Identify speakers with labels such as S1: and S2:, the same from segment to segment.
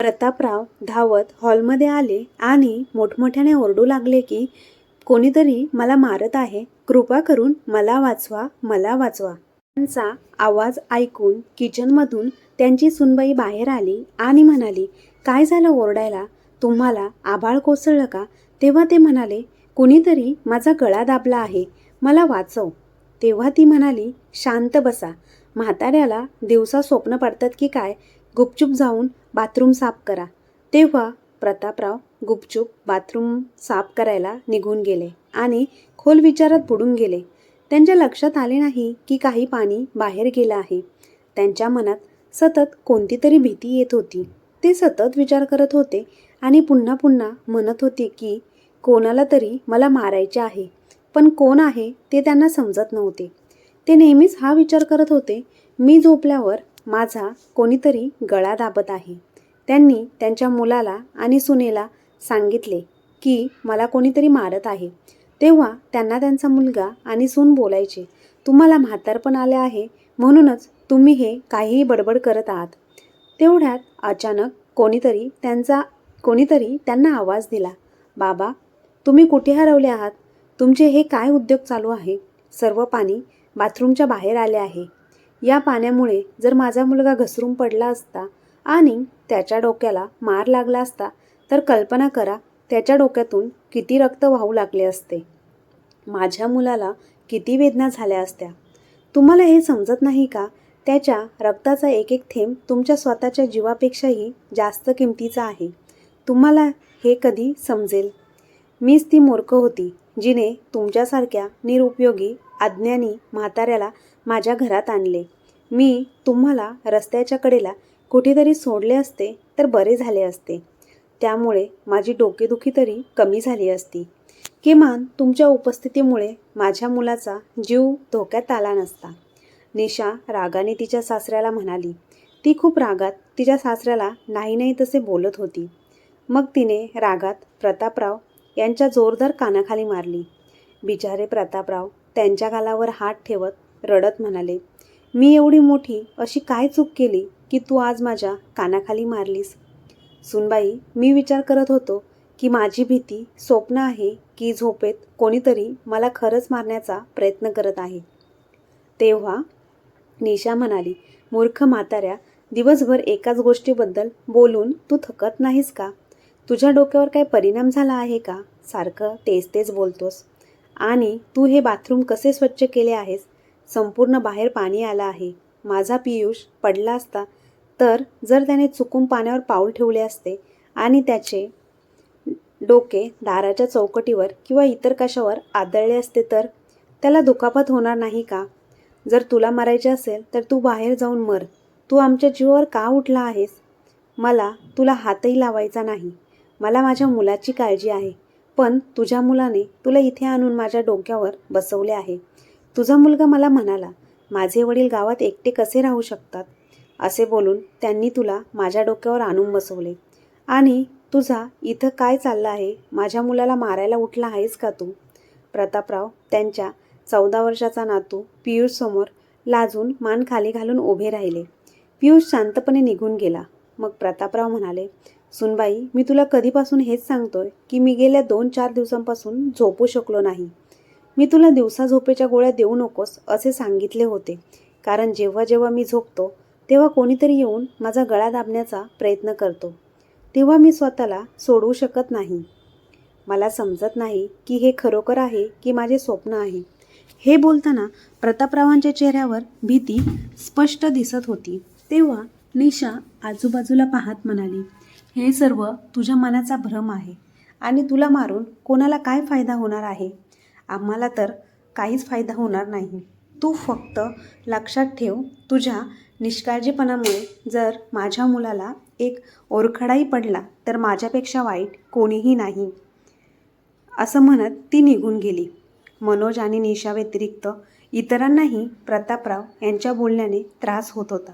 S1: प्रतापराव धावत हॉलमध्ये आले आणि मोठमोठ्याने ओरडू लागले की कोणीतरी मला मारत आहे. कृपा करून मला वाचवा मला वाचवा. त्यांचा आवाज ऐकून किचनमधून त्यांची सुनबाई बाहेर आली आणि म्हणाली काय झालं ओरडायला? तुम्हाला आभाळ कोसळलं का? तेव्हा ते म्हणाले कुणीतरी माझा गळा दाबला आहे. मला वाचव. तेव्हा ती म्हणाली शांत बसा. म्हाताऱ्याला दिवसा स्वप्न पडतात की काय? गुपचूप जाऊन बाथरूम साफ करा. तेव्हा प्रतापराव गुपचूप बाथरूम साफ करायला निघून गेले आणि खोल विचारात बुडून गेले. त्यांच्या लक्षात आले नाही की काही पाणी बाहेर गेलं आहे. त्यांच्या मनात सतत कोणती तरी भीती येत होती. ते सतत विचार करत होते आणि पुन्हा पुन्हा म्हणत होते की कोणाला तरी मला मारायचे आहे. पण कोण आहे ते त्यांना समजत नव्हते. ते नेहमीच हा विचार करत होते मी झोपल्यावर माझा कोणीतरी गळा दाबत आहे. त्यांनी त्यांच्या मुलाला आणि सुनेला सांगितले की मला कोणीतरी मारत आहे. तेव्हा त्यांना त्यांचा मुलगा आणि सून बोलायचे तुम्हाला म्हातारपण आले आहे म्हणूनच तुम्ही हे काहीही बडबड करत आहात. तेवढ्यात अचानक कोणीतरी त्यांचा कोणीतरी त्यांना आवाज दिला बाबा तुम्ही कुठे हरवले आहात? तुमचे हे काय उद्योग चालू आहे? सर्व पाणी बाथरूमच्या बाहेर आले आहे. या पाण्यामुळे जर माझा मुलगा घसरून पडला असता आणि त्याच्या डोक्याला मार लागला असता तर कल्पना करा त्याच्या डोक्यातून किती रक्त वाहू लागले असते. माझ्या मुलाला किती वेदना झाल्या असत्या. तुम्हाला हे समजत नाही का? त्याच्या रक्ताचा एक एक थेंब तुमच्या स्वतःच्या जीवापेक्षाही जास्त किमतीचा आहे. तुम्हाला हे कधी समजेल? मीच ती मूर्ख होती जिने तुमच्यासारख्या निरुपयोगी अज्ञानी म्हाताऱ्याला माझ्या घरात आणले. मी तुम्हाला रस्त्याच्या कडेला कुठेतरी सोडले असते तर बरे झाले असते. त्यामुळे माझी डोकेदुखी तरी कमी झाली असती. किमान तुमच्या उपस्थितीमुळे माझ्या मुलाचा जीव धोक्यात आला नसता. निशा रागाने तिच्या सासऱ्याला म्हणाली. ती खूप रागात तिच्या सासऱ्याला नाही नाही तसे बोलत होती. मग तिने रागात प्रतापराव यांच्या जोरदार कानाखाली मारली. बिचारे प्रतापराव त्यांच्या गालावर हात ठेवत रडत म्हणाले मी एवढी मोठी अशी काय चूक केली की तू आज माझ्या कानाखाली मारलीस? सुनबाई मी विचार करत होतो की माझी भीती स्वप्न आहे की झोपेत कोणीतरी मला खरंच मारण्याचा प्रयत्न करत आहे. तेव्हा निशा म्हणाली मूर्ख म्हाताऱ्या दिवसभर एकाच गोष्टीबद्दल बोलून तू थकत नाहीस का? तुझ्या डोक्यावर काय परिणाम झाला आहे का? सारखं तेच तेच बोलतोस. आणि तू हे बाथरूम कसे स्वच्छ केले आहेस? संपूर्ण बाहेर पाणी आलं आहे. माझा पियुष पडला असता तर जर त्याने चुकून पाण्यावर पाऊल ठेवले असते आणि त्याचे डोके दाराच्या चौकटीवर किंवा इतर कशावर आदळले असते तर त्याला दुखापत होणार नाही का? जर तुला मरायचे असेल तर तू बाहेर जाऊन मर. तू आमच्या जीवावर का उठला आहेस? मला तुला हातही लावायचा नाही. मला माझ्या मुलाची काळजी आहे. पण तुझ्या मुलाने तुला इथे आणून माझ्या डोक्यावर बसवले आहे. तुझा मुलगा मला म्हणाला माझे वडील गावात एकटे कसे राहू शकतात? असे बोलून त्यांनी तुला माझ्या डोक्यावर आणून बसवले. आणि तुझा इथं काय चाललं आहे? माझ्या मुलाला मारायला उठला आहेस का तू? प्रतापराव त्यांच्या चौदा वर्षाचा नातू पियुषसमोर लाजून मान खाली घालून उभे राहिले. पियुष शांतपणे निघून गेला. मग प्रतापराव म्हणाले सुनबाई मी तुला कधीपासून हेच सांगतोय की मी गेल्या दोन चार दिवसांपासून झोपू शकलो नाही. मी तुला दिवसा झोपेच्या गोळ्या देऊ नकोस असे सांगितले होते. कारण जेव्हा जेव्हा मी झोपतो तेव्हा कोणीतरी येऊन माझा गळा दाबण्याचा प्रयत्न करतो. तेव्हा मी स्वतःला सोडवू शकत नाही. मला समजत नाही की हे खरोखर आहे की माझे स्वप्न आहे. हे बोलताना प्रतापरावांच्या चेहऱ्यावर भीती स्पष्ट दिसत होती. तेव्हा निशा आजूबाजूला पाहत म्हणाली हे सर्व तुझ्या मनाचा भ्रम आहे आणि तुला मारून कोणाला काय फायदा होणार आहे? आम्हाला तर काहीच फायदा होणार नाही. तू फक्त लक्षात ठेव तुझ्या निष्काळजीपणामुळे जर माझ्या मुलाला एक ओरखडाही पडला तर माझ्यापेक्षा वाईट कोणीही नाही. असं म्हणत ती निघून गेली. मनोज आणि निशा व्यतिरिक्त इतरांनाही प्रतापराव यांच्या बोलण्याने त्रास होत होता.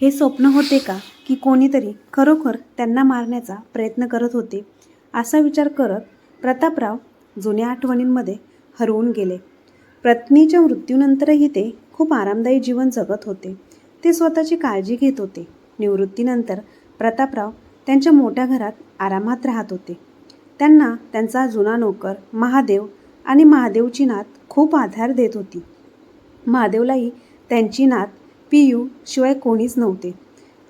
S1: हे स्वप्न होते का की कोणीतरी खरोखर त्यांना मारण्याचा प्रयत्न करत होते? असा विचार करत प्रतापराव जुन्या आठवणींमध्ये हरवून गेले. पत्नीच्या मृत्यूनंतरही ते खूप आरामदायी जीवन जगत होते. ते स्वतःची काळजी घेत होते. निवृत्तीनंतर प्रतापराव त्यांच्या मोठ्या घरात आरामात राहत होते. त्यांना त्यांचा जुना नोकर महादेव आणि महादेवची नात खूप आधार देत होती. महादेवलाही त्यांची नात पियू शिवाय कोणीच नव्हते.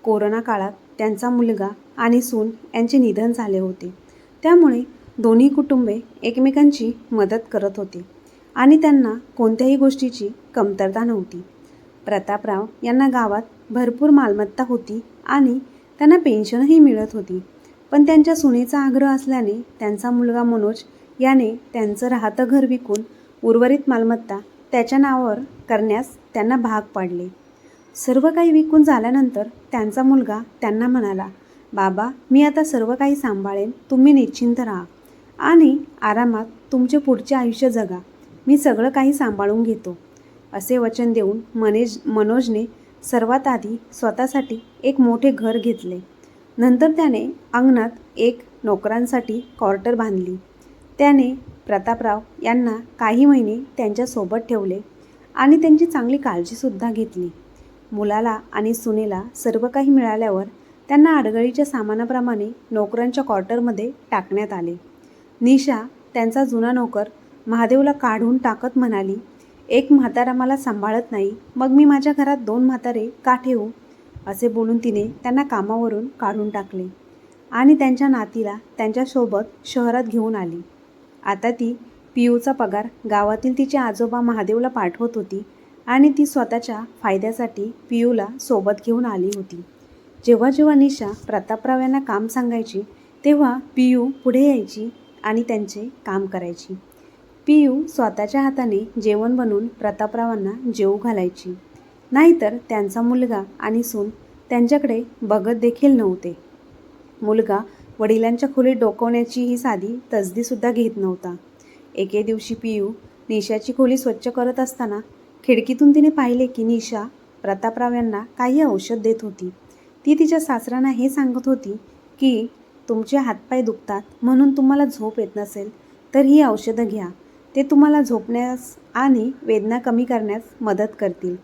S1: कोरोना काळात त्यांचा मुलगा आणि सून यांचे निधन झाले होते. त्यामुळे दोन्ही कुटुंबे एकमेकांची मदत करत होती आणि त्यांना कोणत्याही गोष्टीची कमतरता नव्हती. प्रतापराव यांना गावात भरपूर मालमत्ता होती आणि त्यांना पेन्शनही मिळत होती. पण त्यांच्या सुनेचा आग्रह असल्याने त्यांचा मुलगा मनोज याने त्यांचं राहतं घर विकून उर्वरित मालमत्ता त्याच्या नावावर करण्यास त्यांना भाग पाडले. सर्व काही विकून झाल्यानंतर त्यांचा मुलगा त्यांना म्हणाला बाबा मी आता सर्व काही सांभाळेन. तुम्ही निश्चिंत राहा. आणि आरामात तुमचे पुढचे आयुष्य जगा. मी सगळं काही सांभाळून घेतो. असे वचन देऊन मनेज मनोजने सर्वात आधी स्वतःसाठी एक मोठे घर घेतले. नंतर त्याने अंगणात एक नोकरांसाठी क्वार्टर बांधली. त्याने प्रतापराव यांना काही महिने त्यांच्यासोबत ठेवले आणि त्यांची चांगली काळजीसुद्धा घेतली. मुलाला आणि सुनेला सर्व काही मिळाल्यावर त्यांना आडगळीच्या सामानाप्रमाणे नोकरांच्या क्वार्टरमध्ये टाकण्यात आले. निशा त्यांचा जुना नोकर महादेवला काढून टाकत म्हणाली एक म्हातारा मला सांभाळत नाही मग मी माझ्या घरात दोन म्हातारे का ठेवू? असे बोलून तिने त्यांना कामावरून काढून टाकले. आणि त्यांच्या नातीला त्यांच्यासोबत शहरात घेऊन आली. आता ती पियूचा पगार गावातील तिचे आजोबा महादेवला पाठवत होती आणि ती स्वतःच्या फायद्यासाठी पियूला सोबत घेऊन आली होती. जेव्हा जेव्हा निशा प्रतापराव यांना काम सांगायची तेव्हा पियू पुढे यायची आणि त्यांचे काम करायची. पियू स्वतःच्या हाताने जेवण बनवून प्रतापरावांना जेवू घालायची. नाहीतर त्यांचा मुलगा आणि सून त्यांच्याकडे बघत देखील नव्हते. मुलगा वडिलांच्या खोलीत डोकवण्याची ही साधी तसदीसुद्धा घेत नव्हता. एके दिवशी पियू निशाची खोली स्वच्छ करत असताना खिडकीतून तिने पाहिले की निशा प्रतापराव यांना काही औषध देत होती. ती तिच्या सासऱ्यांना हे सांगत होती की तुमचे हातपाय दुखतात म्हणून तुम्हाला झोप येत नसेल तर ही औषधं घ्या. ते तुम्हाला झोपण्यास आणि वेदना कमी करण्यास मदत करतील.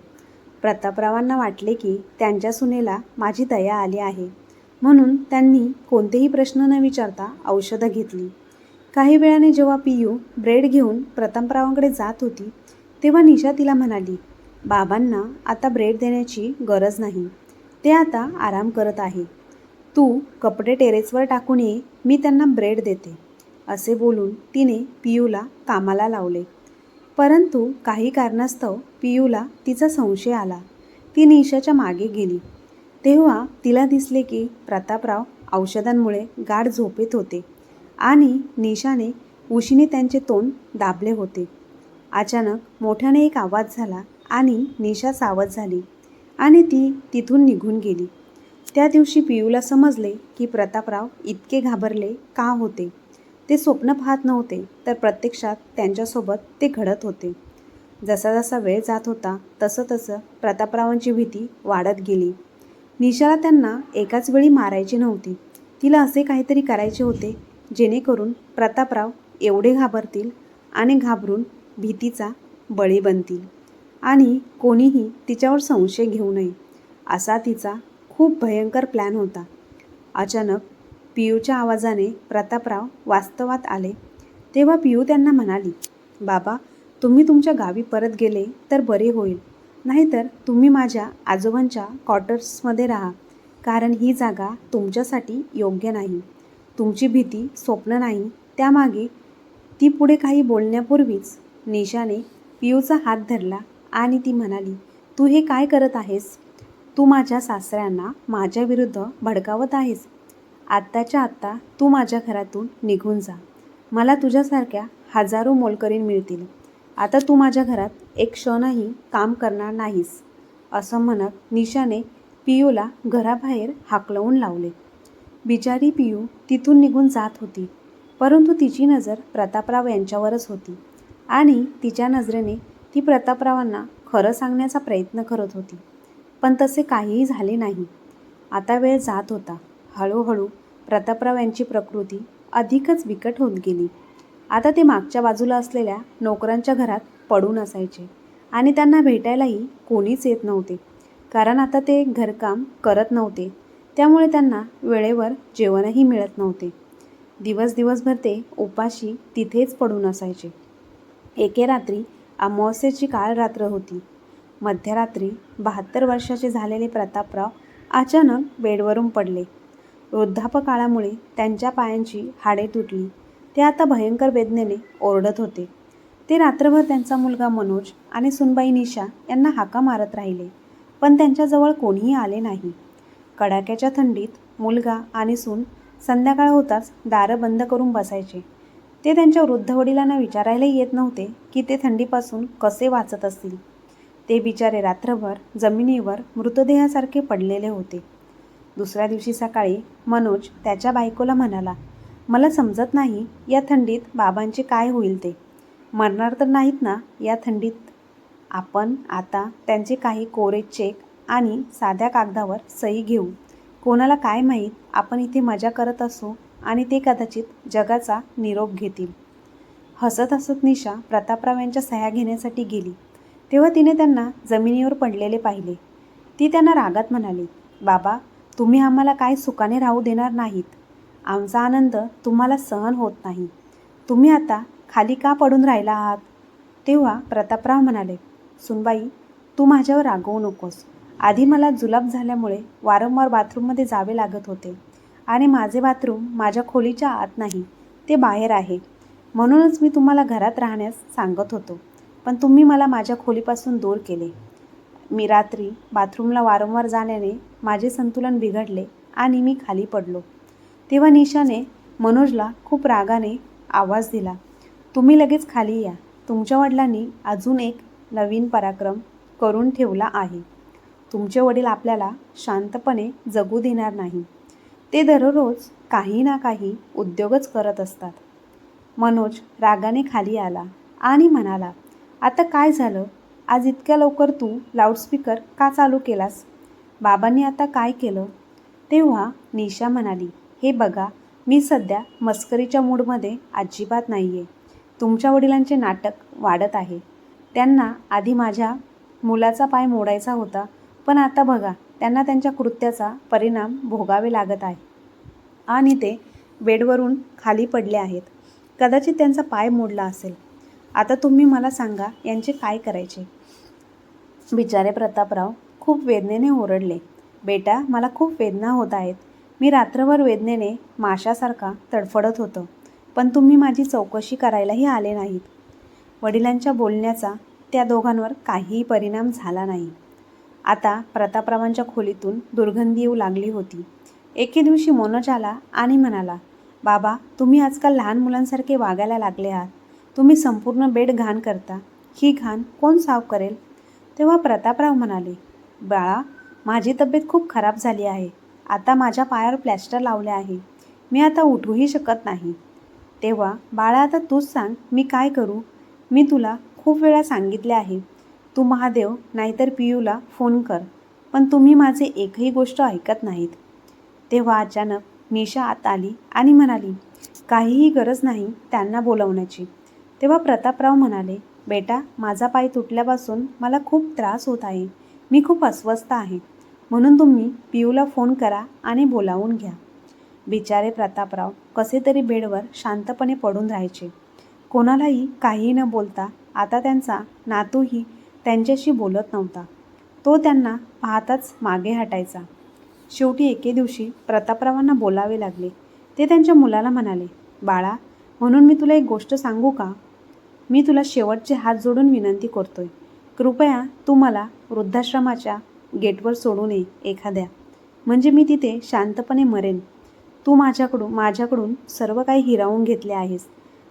S1: प्रतापरावांना वाटले की त्यांच्या सुनेला माझी दया आली आहे. म्हणून त्यांनी कोणतेही प्रश्न न विचारता औषधं घेतली. काही वेळाने जेव्हा पियू ब्रेड घेऊन प्रतापरावांकडे जात होती तेव्हा निशा तिला म्हणाली बाबांना आता ब्रेड देण्याची गरज नाही. ते आता आराम करत आहे. तू कपडे टेरेसवर टाकून ये मी त्यांना ब्रेड देते. असे बोलून तिने पियूला कामाला लावले. परंतु काही कारणास्तव पियूला तिचा संशय आला. ती निशाच्या मागे गेली. तेव्हा तिला दिसले की प्रतापराव औषधांमुळे गाढ झोपेत होते आणि निशाने उशीने त्यांचे तोंड दाबले होते. अचानक मोठ्याने एक आवाज झाला आणि निशा सावध झाली आणि ती तिथून निघून गेली. त्या दिवशी पियूला समजले की प्रतापराव इतके घाबरले का होते? ते स्वप्न पाहत नव्हते तर प्रत्यक्षात त्यांच्यासोबत ते घडत होते. जसा जसा वेळ जात होता तसं तसं प्रतापरावांची भीती वाढत गेली. निशाला त्यांना एकाच वेळी मारायची नव्हती. तिला असे काहीतरी करायचे होते जेणेकरून प्रतापराव एवढे घाबरतील आणि घाबरून भीतीचा बळी बनतील. आणि कोणीही तिच्यावर संशय घेऊ नये असा तिचा खूप भयंकर प्लॅन होता. अचानक पियूच्या आवाजाने प्रतापराव वास्तवात आले. तेव्हा पियू त्यांना म्हणाली बाबा तुम्ही तुमच्या गावी परत गेले तर बरे होईल. नाहीतर तुम्ही माझ्या आजोबांच्या क्वार्टर्समध्ये राहा. कारण ही जागा तुमच्यासाठी योग्य नाही. तुमची भीती स्वप्न नाही. त्यामागे ती पुढे काही बोलण्यापूर्वीच निशाने पियूचा हात धरला आणि ती म्हणाली तू हे काय करत आहेस? तू माझ्या सासऱ्यांना माझ्या विरुद्ध भडकावत आहेस. आत्ताच्या आत्ता तू माझ्या घरातून निघून जा. मला तुझ्यासारख्या हजारो मोलकरीण मिळतील. आता तू माझ्या घरात एक क्षणही काम करणार नाहीस असं म्हणत निशाने पियूला घराबाहेर हाकलवून लावले. बिचारी पियू तिथून निघून जात होती परंतु तिची नजर प्रतापराव यांच्यावरच होती आणि तिच्या नजरेने ती प्रतापरावांना खरं सांगण्याचा प्रयत्न करत होती. पण तसे काहीही झाले नाही. आता वेळ जात होता. हळूहळू प्रतापराव यांची प्रकृती अधिकच बिकट होत गेली. आता ते मागच्या बाजूला असलेल्या नोकरांच्या घरात पडून असायचे आणि त्यांना भेटायलाही कोणीच येत नव्हते. कारण आता ते घरकाम करत नव्हते. त्यामुळे त्यांना वेळेवर जेवणही मिळत नव्हते. दिवस दिवसभर ते उपाशी तिथेच पडून असायचे. एके रात्री अमावस्येची काळ रात्र होती. मध्यरात्री बहात्तर वर्षाचे झालेले प्रतापराव अचानक बेडवरून पडले. वृद्धापकाळामुळे त्यांच्या पायांची हाडे तुटली. ते आता भयंकर वेदनेने ओरडत होते. ते रात्रभर त्यांचा मुलगा मनोज आणि सुनबाई निशा यांना हाका मारत राहिले पण त्यांच्याजवळ कोणीही आले नाही. कडाक्याच्या थंडीत मुलगा आणि सून संध्याकाळ होताच दारं बंद करून बसायचे. ते त्यांच्या वृद्ध वडिलांना विचारायलाही येत नव्हते की ते थंडीपासून कसे वाचत असतील. ते बिचारे रात्रभर जमिनीवर मृतदेहासारखे पडलेले होते. दुसऱ्या दिवशी सकाळी मनोज त्याच्या बायकोला म्हणाला मला समजत नाही या थंडीत बाबांचे काय होईल ते. मरणार तर नाहीत ना या थंडीत. आपण आता त्यांचे काही कोरे चेक आणि साध्या कागदावर सही घेऊ. कोणाला काय माहीत आपण इथे मजा करत असू आणि ते कदाचित जगाचा निरोप घेतील. हसत हसत निशा प्रतापराव यांच्या सह्या घेण्यासाठी गेली. तेव्हा तिने त्यांना जमिनीवर पडलेले पाहिले. ती त्यांना रागात म्हणाली बाबा तुम्ही आम्हाला काय सुखाने राहू देणार नाहीत. आमचा आनंद तुम्हाला सहन होत नाही. तुम्ही आता खाली का पडून राहिला आहात? तेव्हा प्रतापराव म्हणाले सुनबाई तू माझ्यावर रागवू नकोस. आधी मला जुलाब झाल्यामुळे वारंवार बाथरूममध्ये जावे लागत होते आणि माझे बाथरूम माझ्या खोलीच्या आत नाही ते बाहेर आहे. म्हणूनच मी तुम्हाला घरात राहण्यास सांगत होतो. पण तुम्ही मला माझ्या खोलीपासून दूर केले. मी रात्री बाथरूमला वारंवार जाण्याने माझे संतुलन बिघडले आणि मी खाली पडलो. तेव्हा निशाने मनोजला खूप रागाने आवाज दिला. तुम्ही लगेच खाली या. तुमच्या वडिलांनी अजून एक नवीन पराक्रम करून ठेवला आहे. तुमचे वडील आपल्याला शांतपणे जगू देणार नाही. ते दररोज काही ना काही उद्योगच करत असतात. मनोज रागाने खाली आला आणि म्हणाला आता काय झालं? आज इतक्या लवकर तू लाऊडस्पीकर का चालू केलास? बाबांनी आता काय केलं? तेव्हा निशा म्हणाली हे बघा मी सध्या मस्करीच्या मूडमध्ये अजिबात नाही आहे तुमच्या वडिलांचे नाटक वाढत आहे. त्यांना आधी माझ्या मुलाचा पाय मोडायचा होता पण आता बघा त्यांना त्यांच्या कृत्याचा परिणाम भोगावे लागत आहे. आणि ते बेडवरून खाली पडले आहेत. कदाचित त्यांचा पाय मोडला असेल. आता तुम्ही मला सांगा यांचे काय करायचे? बिचारे प्रतापराव खूप वेदनेने ओरडले. बेटा मला खूप वेदना होत आहेत. मी रात्रभर वेदनेने माशासारखा तडफडत होतो. पण तुम्ही माझी चौकशी करायलाही आले नाहीत. वडिलांच्या बोलण्याचा त्या दोघांवर काहीही परिणाम झाला नाही. आता प्रतापरावांच्या खोलीतून दुर्गंधी येऊ लागली होती. एके दिवशी मनोज आला आणि म्हणाला बाबा तुम्ही आजकाल लहान मुलांसारखे वागायला लागले आहात. तुम्ही संपूर्ण बेड घाण करता. ही घाण कोण साफ करेल? तेव्हा प्रतापराव म्हणाले बाळा माझी तब्येत खूप खराब झाली आहे. आता माझ्या पायावर प्लॅस्टर लावले आहे. मी आता उठूही शकत नाही. तेव्हा बाळा आता तूच सांग मी काय करू? मी तुला खूप वेळा सांगितले आहे. तू महादेव नाहीतर पियूला फोन कर. पण तुम्ही माझे एकही गोष्ट ऐकत नाहीत. तेव्हा अचानक निशा आत आली आणि म्हणाली काहीही गरज नाही त्यांना बोलवण्याची. तेव्हा प्रतापराव म्हणाले बेटा माझा पाय तुटल्यापासून मला खूप त्रास होत आहे. मी खूप अस्वस्थ आहे. म्हणून तुम्ही पियूला फोन करा आणि बोलावून घ्या. बिचारे प्रतापराव कसे तरी बेडवर शांतपणे पडून राहायचे. कोणालाही काहीही न बोलता आता त्यांचा नातूही त्यांच्याशी बोलत नव्हता. तो त्यांना पाहताच मागे हटायचा. शेवटी एके दिवशी प्रतापरावांना बोलावे लागले. ते त्यांच्या मुलाला म्हणाले बाळा म्हणून मी तुला एक गोष्ट सांगू का? मी तुला शेवटचे हात जोडून विनंती करतोय. कृपया तू मला वृद्धाश्रमाच्या गेटवर सोडू नये एखाद्या. म्हणजे मी तिथे शांतपणे मरेन. तू माझ्याकडून माझ्याकडून सर्व काही हिरावून घेतले आहेस.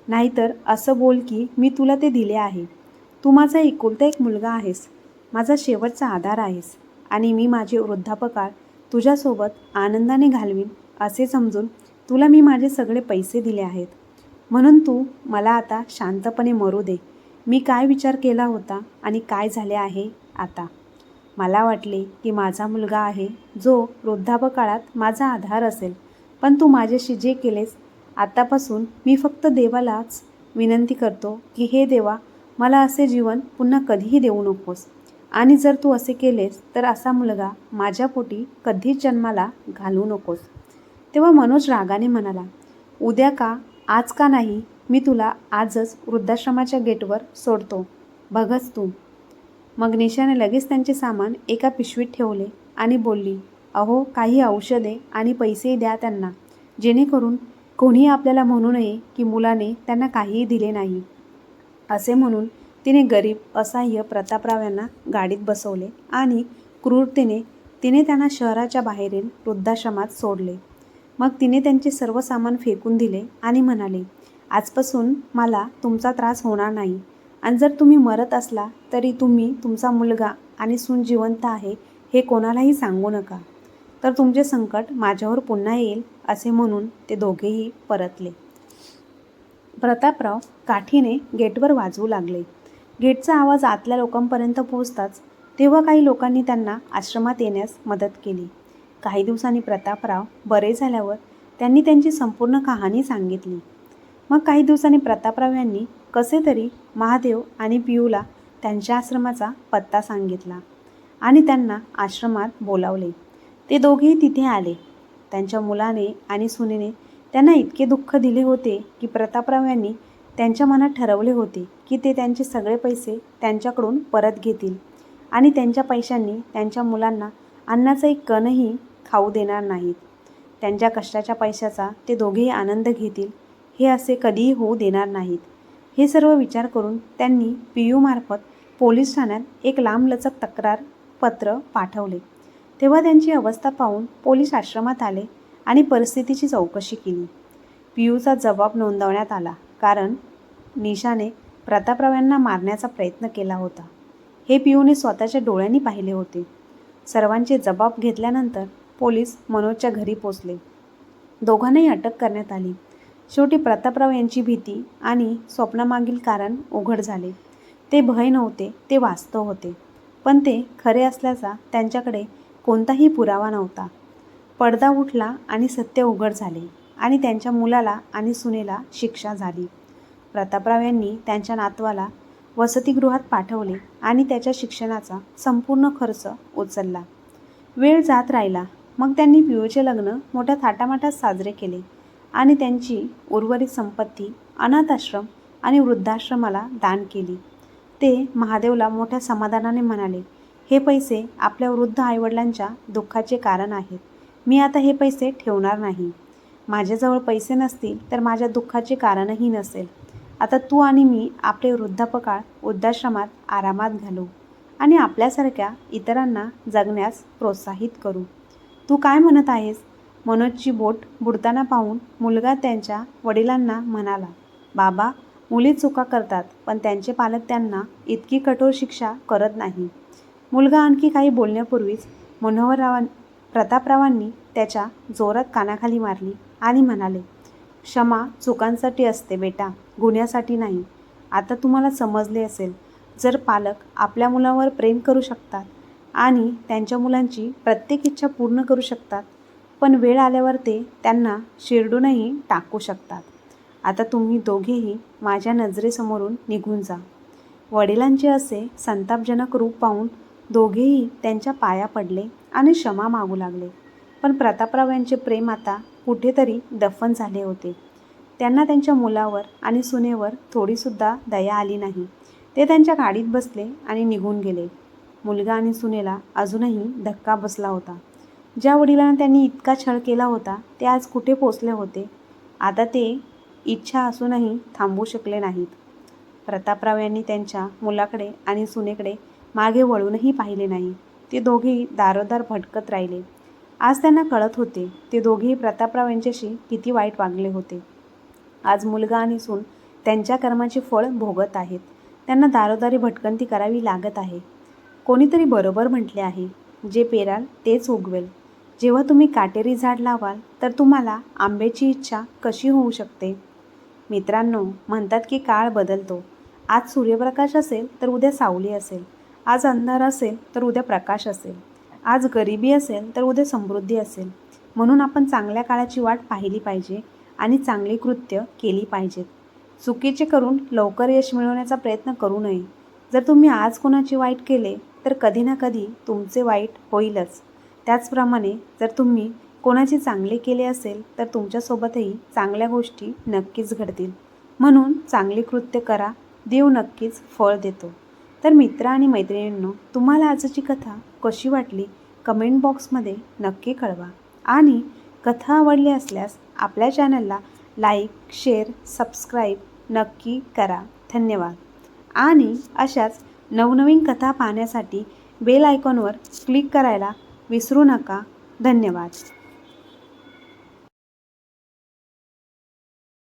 S1: नाहीतर असं बोल की मी तुला ते दिले आहे. तू माझा एकुलता एक मुलगा आहेस. माझा शेवटचा आधार आहेस. आणि मी माझे वृद्धापकाळ तुझ्यासोबत आनंदाने घालवीन असे समजून तुला मी माझे सगळे पैसे दिले आहेत. म्हणून तू मला आता शांतपणे मरू दे. मी काय विचार केला होता आणि काय झाले आहे आता? मला वाटले की माझा मुलगा आहे जो वृद्धापकाळात माझा आधार असेल. पण तू माझ्याशी जे केलेस आतापासून मी फक्त देवालाच विनंती करतो की हे देवा मला असे जीवन पुन्हा कधीही देऊ नकोस. आणि जर तू असे केलेस तर असा मुलगा माझ्या पोटी कधीच जन्माला घालू नकोस. तेव्हा मनोज रागाने म्हणाला उद्या का आज का नाही मी तुला आजच वृद्धाश्रमाच्या गेटवर सोडतो. बघच तू. मग निशाने लगेच त्यांचे सामान एका पिशवीत ठेवले आणि बोलली अहो काही औषधे आणि पैसेही द्या त्यांना. जेणेकरून कोणीही आपल्याला म्हणू नये की मुलाने त्यांना काहीही दिले नाही. असे म्हणून तिने गरीब असहाय्य प्रतापराव यांना गाडीत बसवले आणि क्रूरतेने तिने त्यांना शहराच्या बाहेरील वृद्धाश्रमात सोडले. मग तिने त्यांचे सर्व सामान फेकून दिले आणि म्हणाले आजपासून मला तुमचा त्रास होणार नाही. आणि जर तुम्ही मरत असला तरी तुम्ही तुमचा मुलगा आणि सून जिवंत आहे हे कोणालाही सांगू नका. तर तुमचे संकट माझ्यावर पुन्हा येईल असे म्हणून ते दोघेही परतले. प्रतापराव काठीने गेटवर वाजवू लागले. गेटचा आवाज आतल्या लोकांपर्यंत पोहोचताच तेव्हा काही लोकांनी त्यांना आश्रमात येण्यास मदत केली. काही दिवसांनी प्रतापराव बरे झाल्यावर त्यांनी त्यांची संपूर्ण कहाणी सांगितली. मग काही दिवसांनी प्रतापराव यांनी कसे तरी महादेव आणि पियूला त्यांच्या आश्रमाचा पत्ता सांगितला आणि त्यांना आश्रमात बोलावले. ते दोघेही तिथे आले. त्यांच्या मुलाने आणि सुनेने त्यांना इतके दुःख दिले होते की प्रतापराव यांनी त्यांच्या मनात ठरवले होते की ते त्यांचे सगळे पैसे त्यांच्याकडून परत घेतील आणि त्यांच्या पैशांनी त्यांच्या मुलांना अन्नाचा एक कणही खाऊ देणार नाहीत. त्यांच्या कष्टाच्या पैशाचा ते दोघेही आनंद घेतील हे असे कधीही होऊ देणार नाहीत. हे सर्व विचार करून त्यांनी पी यूमार्फत पोलीस ठाण्यात एक लांबलचक तक्रार पत्र पाठवले. तेव्हा त्यांची अवस्था पाहून पोलीस आश्रमात आले आणि परिस्थितीची चौकशी केली. पियूचा जबाब नोंदवण्यात आला कारण निशाने प्रतापराव यांना मारण्याचा प्रयत्न केला होता. हे पियूने स्वतःच्या डोळ्यांनी पाहिले होते. सर्वांचे जबाब घेतल्यानंतर पोलीस मनोजच्या घरी पोचले. दोघांनाही अटक करण्यात आली. शेवटी प्रतापराव यांची भीती आणि स्वप्नामागील कारण उघड झाले. ते भय नव्हते ते वास्तव होते. पण ते खरे असल्याचा त्यांच्याकडे कोणताही पुरावा नव्हता. पडदा उठला आणि सत्य उघड झाले आणि त्यांच्या मुलाला आणि सुनेला शिक्षा झाली. प्रतापराव यांनी त्यांच्या नातवाला वसतिगृहात पाठवले आणि त्याच्या शिक्षणाचा संपूर्ण खर्च उचलला. वेळ जात राहिला मग त्यांनी पियूचे लग्न मोठ्या थाटामाटात साजरे केले आणि त्यांची उर्वरित संपत्ती अनाथाश्रम आणि वृद्धाश्रमाला दान केली. ते महादेवला मोठ्या समाधानाने म्हणाले हे पैसे आपल्या वृद्ध आईवडिलांच्या दुःखाचे कारण आहेत. मी आता हे पैसे ठेवणार नाही. माझ्याजवळ पैसे नसतील तर माझ्या दुःखाचे कारणही नसेल. आता तू आणि मी आपले वृद्धापकाळ वृद्धाश्रमात आरामात घालू आणि आपल्यासारख्या इतरांना जगण्यास प्रोत्साहित करू. तू काय म्हणत आहेस? मनोजची बोट बुडताना पाहून मुलगा त्यांच्या वडिलांना म्हणाला बाबा मुली चुका करतात पण त्यांचे पालक त्यांना इतकी कठोर शिक्षा करत नाही. मुलगा आणखी काही बोलण्यापूर्वीच मनोहररावां प्रतापरावांनी त्याच्या जोरात कानाखाली मारली आणि म्हणाले क्षमा चुकांसाठी असते बेटा गुन्ह्यासाठी नाही. आता तुम्हाला समजले असेल जर पालक आपल्या मुलावर प्रेम करू शकतात आणि त्यांच्या मुलांची प्रत्येक इच्छा पूर्ण करू शकतात. पण वेळ आल्यावर ते त्यांना शिरडूनही टाकू शकतात. आता तुम्ही दोघेही माझ्या नजरेसमोरून निघून जा. वडिलांचे असे संतापजनक रूप पाहून दोघेही त्यांच्या पाया पडले आणि क्षमा मागू लागले. पण प्रतापराव यांचे प्रेम आता कुठेतरी दफन झाले होते. त्यांना त्यांच्या मुलावर आणि सुनेवर थोडीसुद्धा दया आली नाही. ते त्यांच्या गाडीत बसले आणि निघून गेले. मुलगा आणि सुनेला अजूनही धक्का बसला होता. ज्या वडिलांना त्यांनी इतका छळ केला होता ते आज कुठे पोचले होते? आता ते इच्छा असूनही थांबू शकले नाहीत. प्रतापराव यांनी त्यांच्या मुलाकडे आणि सुनेकडे मागे वळूनही पाहिले नाही. ते दोघेही दारोदार भटकत राहिले. आज त्यांना कळत होते ते दोघेही प्रतापराव यांच्याशी किती वाईट वागले होते. आज मुलगा आणि सून त्यांच्या कर्माचे फळ भोगत आहेत. त्यांना दारोदारी भटकंती करावी लागत आहे. कोणीतरी बरोबर म्हटले आहे. जे पेराल तेच उगवेल. जेव्हा तुम्ही काटेरी झाड लावाल तर तुम्हाला आंब्याची इच्छा कशी होऊ शकते? मित्रांनो म्हणतात की काळ बदलतो. आज सूर्यप्रकाश असेल तर उद्या सावली असेल. आज अंधार असेल तर उद्या प्रकाश असेल. आज गरिबी असेल तर उद्या समृद्धी असेल. म्हणून आपण चांगल्या काळाची वाट पाहिली पाहिजे आणि चांगली कृत्य केली पाहिजेत. चुकीचे करून लवकर यश मिळवण्याचा प्रयत्न करू नये. जर तुम्ही आज कोणाचे वाईट केले तर कधी ना कधी तुमचे वाईट होईलच. त्याचप्रमाणे जर तुम्ही कोणाचे चांगले केले असेल तर तुमच्यासोबतही चांगल्या गोष्टी नक्कीच घडतील. म्हणून चांगली कृत्य करा देव नक्कीच फळ देतो. तर मित्र आणि मैत्रिणींनो तुम्हाला आजची कथा कशी वाटली? कमेंट बॉक्समध्ये नक्की कळवा. आणि कथा आवडली असल्यास आपल्या चॅनलला लाईक शेअर सबस्क्राईब नक्की करा. धन्यवाद. आणि अशाच नवनवीन कथा पाहण्यासाठी बेल आयकॉनवर क्लिक करायला विसरू नका. धन्यवाद.